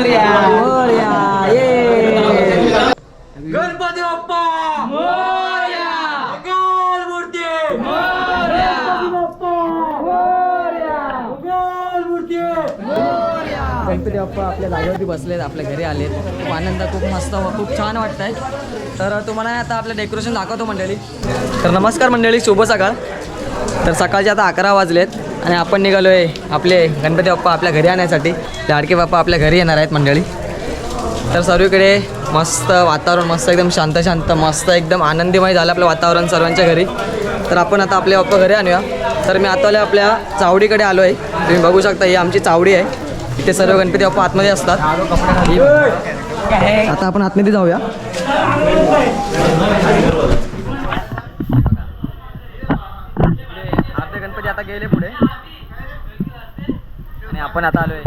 मोरया मोरया ये. गणपती बाप्पा! मोरया! मंगल मूर्ती! मोरया! मंगल मूर्ती! गणपती बाप्पा आपल्या जागेवरती बसलेत आपल्या घरी आलेत. खूप आनंद खूप मस्त खूप छान वाटतंय. तर तुम्हाला आता आपलं डेकोरेशन दाखवतो मंडळी. तर नमस्कार मंडळी शुभ सकाळ. तर सकाळचे आता अकरा वाजलेत. आणि आपण निघालो आहे आपले गणपती बाप्पा आपल्या घरी आणण्यासाठी लाडके बाप्पा आपल्या घरी येणार आहेत मंडळी. तर सर्वीकडे मस्त वातावरण मस्त एकदम शांत शांत मस्त एकदम आनंदीमय झालं आपलं वातावरण सर्वांच्या घरी. तर आपण आता आपले बाप्पा घरी आणूया. तर मी आता आपल्या चावडीकडे आलो आहे तुम्ही बघू शकता ही आमची चावडी आहे. इथे सर्व गणपती बाप्पा आतमध्ये असतात. आता आपण आतमध्ये जाऊया. गेले पुढे. आणि आपण आता आलोय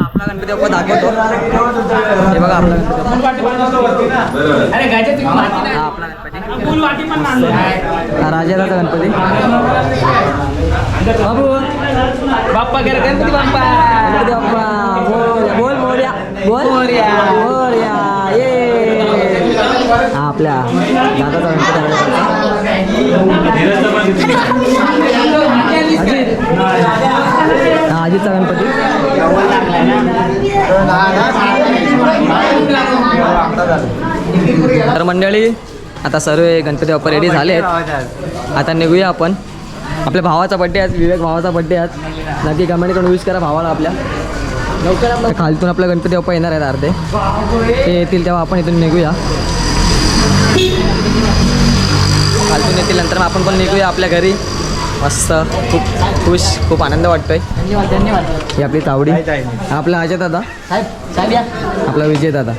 आपला गणपती बाप्पा दाखवतो. हे बघा आपला गणपती हा आपला गणपती. राजाचा गणपती. बाबू बाप्पा गेला. गणपती बाप्पा. गणपती बाप्पा. बोल बोल मोर्या बोल मोरया. हा आपल्या दादाचा गणपती हा अजितचा गणपती. तर मंडळी आता सर्व गणपती बाप्पा रेडी झाले आहेत आता निघूया आपण. आपल्या भावाचा बड्डे आहे विवेक भावाचा बड्डे आहे नक्की कमेंट करून विश करा भावाला आपल्या. लवकर. खालतून आपला गणपती बाप्पा येणार आहेत अर्धे. ते येतील तेव्हा आपण इथून निघूया. खालतून येतील नंतर मग आपण पण निघूया आपल्या घरी. मस्त खूप खुश खूप आनंद वाटतोय. धन्यवाद धन्यवाद. ही आपली तावडी. आपला अजय दादा. आपला विजय दादा.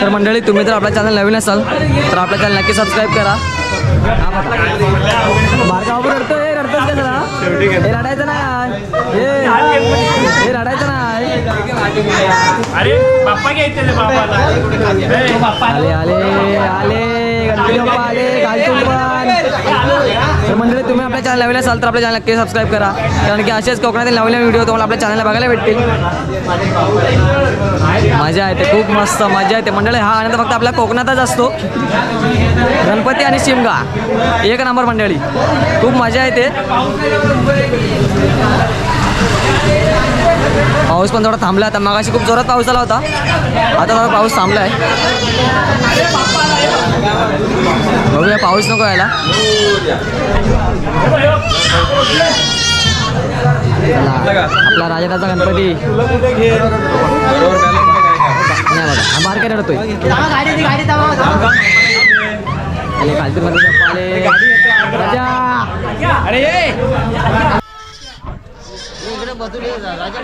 तर मंडळी तुम्ही जर आपल्या चॅनल नवीन असाल तर आपल्या चॅनल नक्की सबस्क्राईब करा. बारका रडतोय का जरा? हे रडायचं नाही हे हे रडायचं नाही अरे बाप्पा घ्यायचे आले आले आले गणपती बाप्पा आले तर मंडळी तुम्ही आपल्या चॅनल लावले असाल तर आपल्या चॅनल नक्की सबस्क्राईब करा. कारण की असेच कोकणातील नवीन व्हिडिओ तुम्हाला आपल्या चॅनलला बघायला भेटतील. मजा येते खूप मस्त मजा येते. मंडळी हा आनंद फक्त आपल्या कोकणातच असतो. गणपती आणि शिमगा एक नंबर मंडळी. खूप मजा येते. पाऊस पण थोडा थांबला आता मागाशी खूप जोरात पाऊस आला होता. आता थोडा पाऊस थांबला आहे बघूया पाऊस नको यायला आपला राजाचा गणपती. बाहेर हा काय रडतोय? खालती मध्ये अरे राजा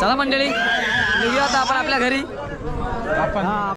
चला मंडळी निघूया आता आपण आपल्या घरी. हा.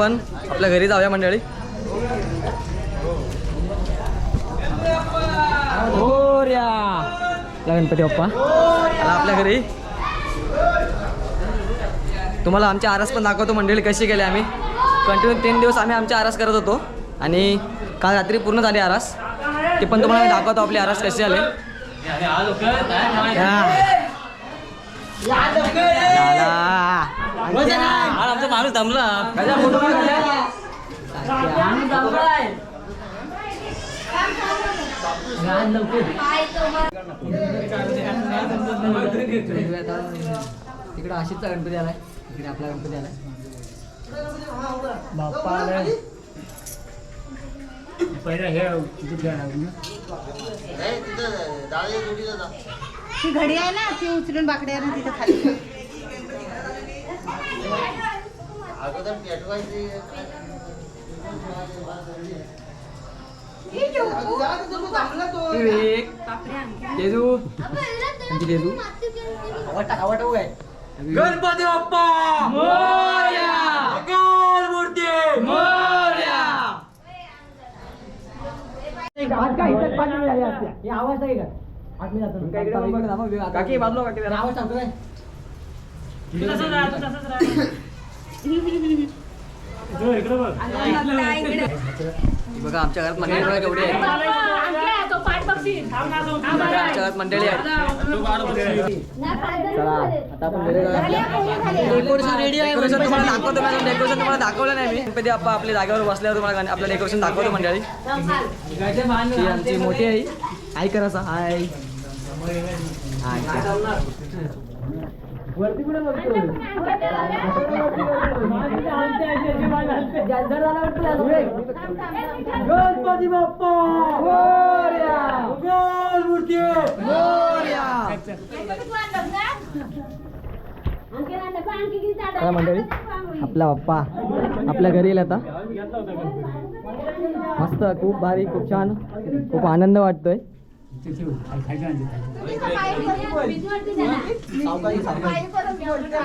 आपण पण आपल्या घरी जाऊया मंडळी. गणपती बाप्पा. आला आपल्या घरी. तुम्हाला आमची आरस पण दाखवतो मंडळी कशी केली आम्ही. कंटिन्यू तीन दिवस आम्ही आमची आरस करत होतो. आणि काल रात्री पूर्ण झाली आरस. ते पण तुम्हाला आम्ही दाखवतो आपली आरस कशी झाली. आमचा माणूस दमला तिकडे आशिषचा गणपती आलाय. इकडे आपला गणपती आलाय. बाप्पा आलाय. पहिला हे घडी आहे ना ती उचलून बाकडे आहे ना तिथं खाली. कोणती तेजू आवडता आवडता काय गणपती बाप्पा! मोरया! मंगल मूर्ती! मोरया! आवाज आहे का? काकी बाजूला काकी आवाज सांगतो काय बघ बघा. आमच्या घरात मंडळी बघा केवढी आहे आमच्या घरात मंडळी आहे चला आता आपण घरी जाऊया. डेकोरेशन रेडी आहे डेकोरेशन तुम्हाला दाखवतो मॅडम डेकोरेशन तुम्हाला दाखवलं नाही मी. गणपती बाप्पा आपल्या जागेवर बसल्यावर तुम्हाला आपलं डेकोरेशन दाखवतो मंडळी. आमची मोठी आई. आई करा सा हाय. वरती कुठे गणपती बाप्पा मंगल मूर्ती मंडळी आपला बाप्पा आपल्या घरी येईल आता मस्त खूप भारी खूप छान खूप आनंद वाटतोय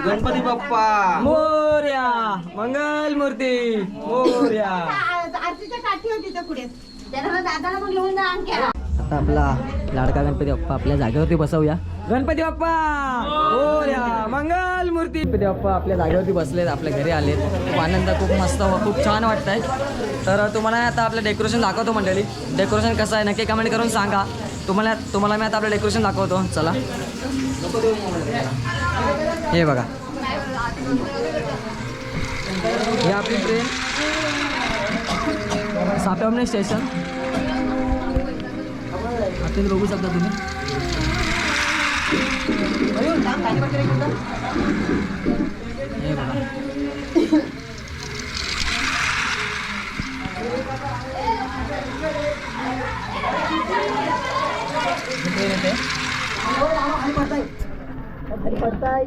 गणपती बाप्पा. मोर्या. मंगल मूर्ती मोर्या. आता आपला लाडका गणपती बाप्पा आपल्या जागेवरती बसवूया. गणपती बाप्पा. मोर्या. मंगल मूर्ती गणपती बाप्पा आपल्या जागेवरती बसलेत आपल्या घरी आलेत. खूप आनंद खूप मस्त खूप छान वाटतंय. तर तुम्हाला आता आपलं डेकोरेशन दाखवतो मंडळी. डेकोरेशन कसं आहे नक्की कमेंट करून सांगा. तुम्हाला तुम्हाला मी आता आपलं डेकोरेशन दाखवतो. चला. हे बघा. हे आपली ट्रेन सापेवणे स्टेशन आतून बघू शकता तुम्ही. हे बघा. ट्रेन येते खाली पडताय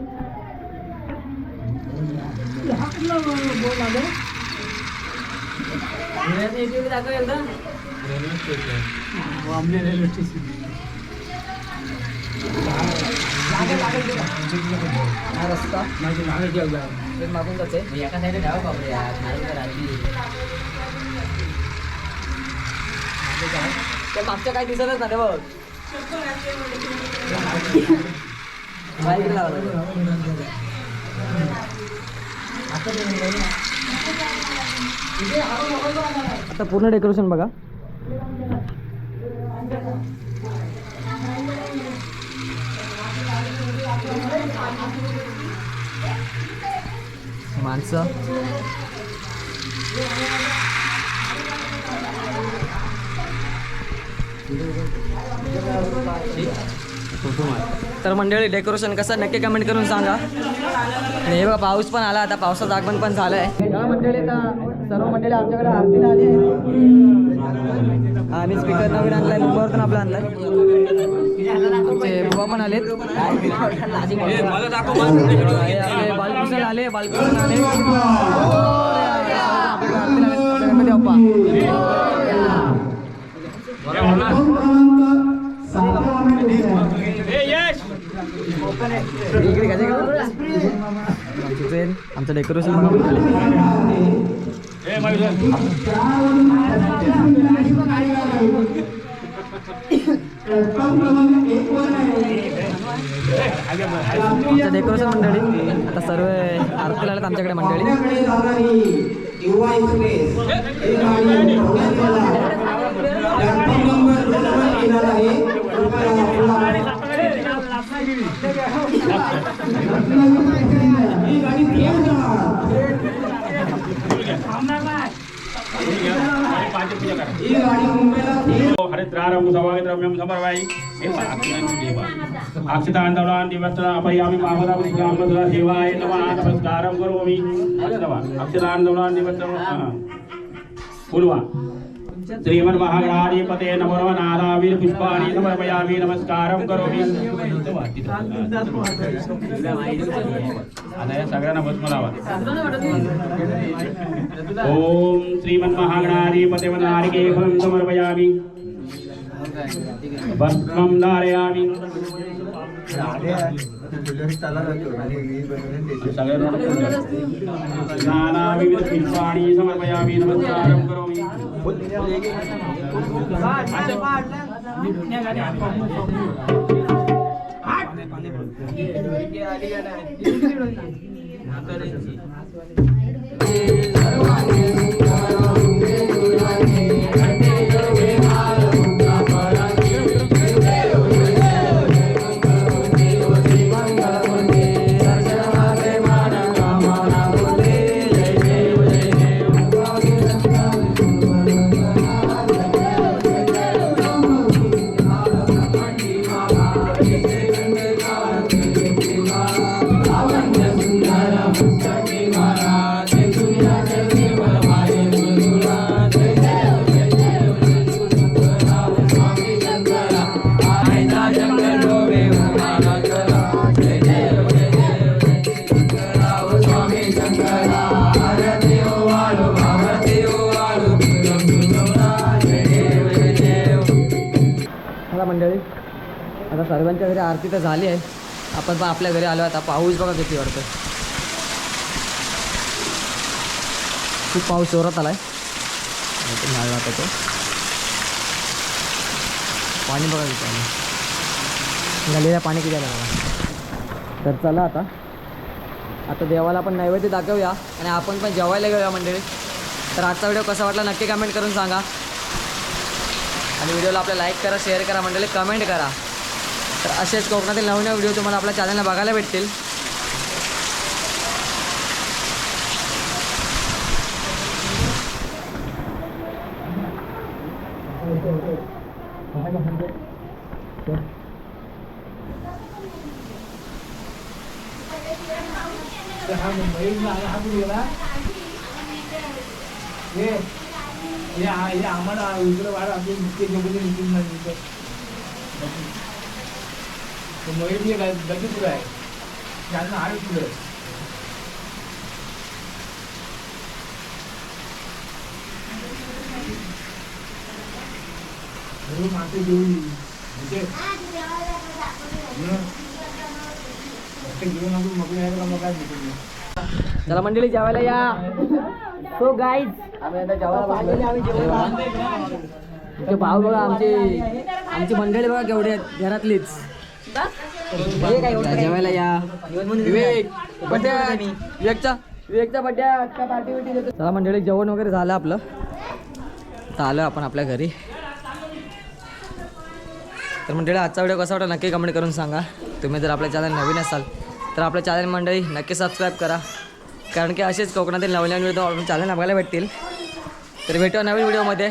दाखव एकदा हा रस्ता ट्रेन मागून जाते एका साईडे द्यावं बापरे यार मागच्या काय दिसतच ना ते बघ. आता पूर्ण डेकोरेशन बघा. माणसं. तर मंडळी डेकोरेशन कसं नक्की कमेंट करून सांगा. आणि हे बघा पाऊस पण आला आता पावसाचं आगमन पण झालं आहे मंडळी सर्व मंडळी आमच्याकडे आरतीला आली आहे. आणि स्पीकर नवीन आणलाय पण आपला आणलाय. आमचे बुवा पण आलेत. बालकृष्ण आले बालकृष्ण आले आपल्या आरतीला आलेत. आपल्या गणपती बाप्पा ए यश इकडे घ्या, इकडे. आमची ट्रेन आमचं डेकोरेशन आमचं डेकोरेशन मंडळी आता सर्व आरतीला आलेत आमच्याकडे मंडळी. हरिद्रारं सवागद्रव्यं समर्पयामि अक्षतान्दोलान् दिवत्र अपयामि मामदावधिकामधुरा सेवाय नमः नमस्कारं करोमि अक्षतान्दोलान् दिवत्र पूर्वा श्रीमन्महागणाधिपते नमो नादावीर पुष्पाणि समर्पयामि नमस्कारं करोमि। आता या सगळ्यांना भस्म लावा ओम श्रीमन्महागणाधिपते नारिकेफलं समर्पयामि। भस्मं धारयामि नानाविध पुष्पाणि समर्पयामि नमस्कारं करोमि मला आरती तर झाली आहे. आपण पण आपल्या घरी आलो आता पाऊस बघा किती वाढतो खूप पाऊस जोरात आलाय. आहे नारळ आता तो पाणी बघा किती आलं झालेलं पाणी किती आलं बघा. तर चला आता. आता देवाला आपण नैवेद्य दाखवूया आणि आपण पण जेवायला घेऊया मंडळी. तर आजचा व्हिडिओ कसा वाटला नक्की कमेंट करून सांगा. आणि व्हिडिओला आपल्या लाईक करा शेअर करा मंडळी. कमेंट करा. तर असेच कोकणातील नवीन व्हिडिओ तुम्हाला आपल्या चॅनलला बघायला भेटतील. आम्हाला निघून मयूर आहे. त्यांना पुढे. मासे घेऊन म्हणजे घेऊन आपण मग मग काय भेटून चला मंडळी जेवायला या. सो गाईज आम्ही आता जेवायला बघा आमची आमची मंडळी बघा केवढी आहेत. घरातलीच. जेवायला या. विवेक बड्डे विवेकचा. विवेकचा बड्डे अक्का पार्टी बिर्टी देतो. चला मंडळी जेवण वगैरे झालं आपलं. तर आलो आपण आपल्या घरी. तर मंडळी आजचा व्हिडिओ कसा वाटला नक्की कमेंट करून सांगा. तुम्ही जर आपल्या चॅनल नवीन असाल तर आपल्या चॅनल मंडळी नक्की सबस्क्राईब करा. कारण की असेच कोकणातील नवीन नवीन व्हिडिओ आपण चॅनल बघायला भेटतील. तर भेटूया नवीन व्हिडिओमध्ये